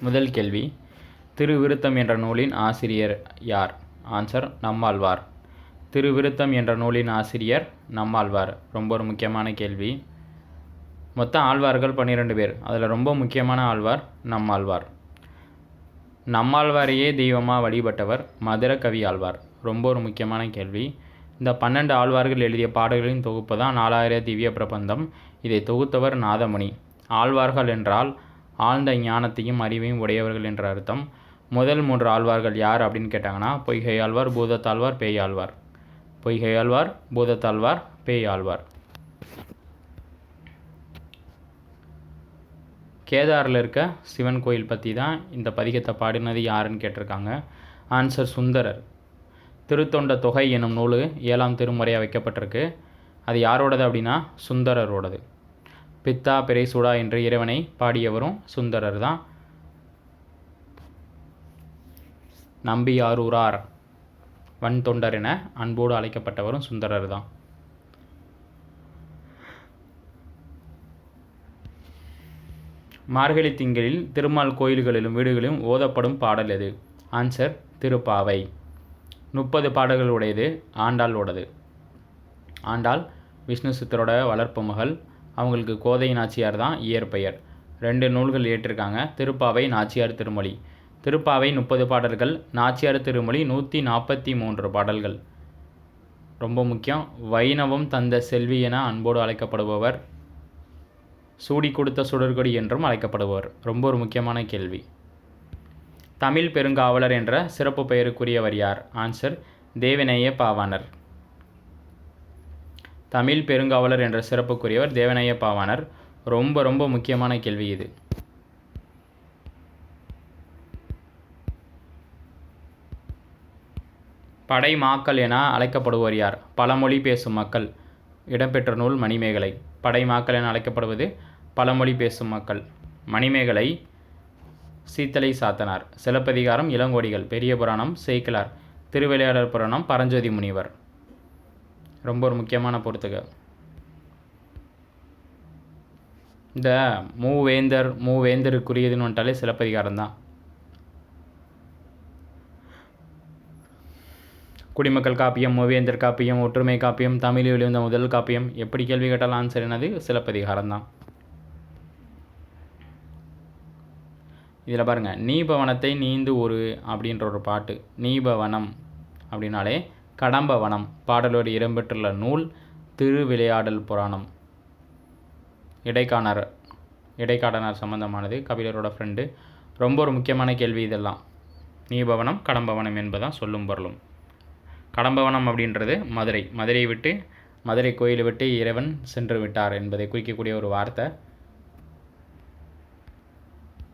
முதல் கேள்வி திருவிருத்தம் என்ற நூலின் ஆசிரியர் யார்? ஆன்சர் நம்மாழ்வார். திருவிருத்தம் என்ற நூலின் ஆசிரியர் நம்மாழ்வார். ரொம்ப ஒரு முக்கியமான கேள்வி. மொத்தம் ஆழ்வார்கள் பன்னிரெண்டு பேர். அதில் ரொம்ப முக்கியமான ஆழ்வார் நம்மாழ்வார். நம்மாழ்வாரையே தெய்வமாக வழிபட்டவர் மதுர கவி ஆழ்வார். ரொம்ப ஒரு முக்கியமான கேள்வி. இந்த பன்னெண்டு ஆழ்வார்கள் எழுதிய பாடல்களின் தொகுப்பு தான் நாலாயிர திவ்ய பிரபந்தம். இதை தொகுத்தவர் நாதமுனி. ஆழ்வார்கள் என்றால் ஆழ்ந்த ஞானத்தையும் அறிவையும் உடையவர்கள் என்ற அர்த்தம். முதல் மூன்று ஆழ்வார்கள் யார் அப்படின்னு கேட்டாங்கன்னா பொய்கை ஆழ்வார் பூதத்தாழ்வார் பேய் ஆழ்வார் பொய்கை ஆழ்வார் பூதத்தாழ்வார் பேய் ஆழ்வார் கேதாரில் இருக்க சிவன் கோயில் பற்றி தான் இந்த பதிகத்தை பாடினது யாருன்னு கேட்டிருக்காங்க. ஆன்சர் சுந்தரர். திருத்தொண்ட தொகை எனும் நூல் ஏழாம் திருமுறையாக வைக்கப்பட்டிருக்கு. அது யாரோடது அப்படின்னா சுந்தரரோடது. பித்தா பிறைசூடா என்று இறைவனை பாடியவரும் சுந்தரர் தான் நம்பியாரூரார் வன் தொண்டர் என அன்போடு அழைக்கப்பட்டவரும் சுந்தரர் தான் மார்கழி திங்களில் திருமால் கோயில்களிலும் வீடுகளிலும் ஓதப்படும் பாடல் எது? ஆன்சர் திருப்பாவை. முப்பது பாடல்கள் உடையது ஆண்டாளோடது ஆண்டாள் விஷ்ணு சித்தரோட வளர்ப்பு மகள் அவங்களுக்கு கோதை நாச்சியார் தான் இயற்பெயர். ரெண்டு நூல்கள் ஏற்றிருக்காங்க. திருப்பாவை நாச்சியார் திருமொழி. திருப்பாவை முப்பது பாடல்கள் நாச்சியார் திருமொழி நூற்றி நாற்பத்தி மூன்று பாடல்கள். ரொம்ப முக்கியம். வைணவம் தந்த செல்வி என அன்போடு அழைக்கப்படுபவர் சூடி கொடுத்த சுடர்கொடி என்றும் அழைக்கப்படுபவர். ரொம்ப ஒரு முக்கியமான கேள்வி. தமிழ் பெருங்காவலர் என்ற சிறப்பு பெயருக்குரியவர் யார்? ஆன்சர் தேவநேய பாவாணர். தமிழ் பெருங்காவலர் என்ற சிறப்புக்குரியவர் தேவநேய பாவாணர் ரொம்ப ரொம்ப முக்கியமான கேள்வி இது. படை மாக்கள் என அழைக்கப்படுவோர் யார்? பழமொழி பேசும் மக்கள். இடம்பெற்ற நூல் மணிமேகலை. படை மாக்கள் என அழைக்கப்படுவது பழமொழி பேசும் மக்கள். மணிமேகலை சீத்தலை சாத்தனார். சிலப்பதிகாரம் இளங்கோடிகள். பெரிய புராணம் சேக்கிலார் திருவிளையாடல் புராணம் பரஞ்சோதி முனிவர். ரொம்ப ஒரு முக்கியமான பொறுத்துக இந்த மூவேந்தர் மூவேந்தருக்குரியதுன்னு வந்துட்டாலே சிலப்பதிகாரம் தான் குடிமக்கள் காப்பியம் மூவேந்தர் காப்பியம் ஒற்றுமை காப்பியம் தமிழில் வெளிவந்த முதல் காப்பியம். எப்படி கேள்வி கேட்டாலும் ஆன்சர் என்னது? சிலப்பதிகாரம் தான் இதில் பாருங்கள் நீபவனத்தை நீந்து ஒரு அப்படின்ற ஒரு பாட்டு. நீபவனம் அப்படின்னாலே கடம்பவனம் பாடலோடு இடம்பெற்றுள்ள நூல் திருவிளையாடல் புராணம். இடைக்காணர் இடைக்காடனார் சம்பந்தமானது கபிலரோட ஃப்ரெண்டு ரொம்ப ஒரு முக்கியமான கேள்வி இதெல்லாம். நீபவனம் கடம்பவனம் என்பதான் சொல்லும் பொருளும். கடம்பவனம் அப்படின்றது மதுரை. மதுரையை விட்டு மதுரை கோயிலை விட்டு இறைவன் சென்று விட்டார் என்பதை குறிக்கக்கூடிய ஒரு வார்த்தை.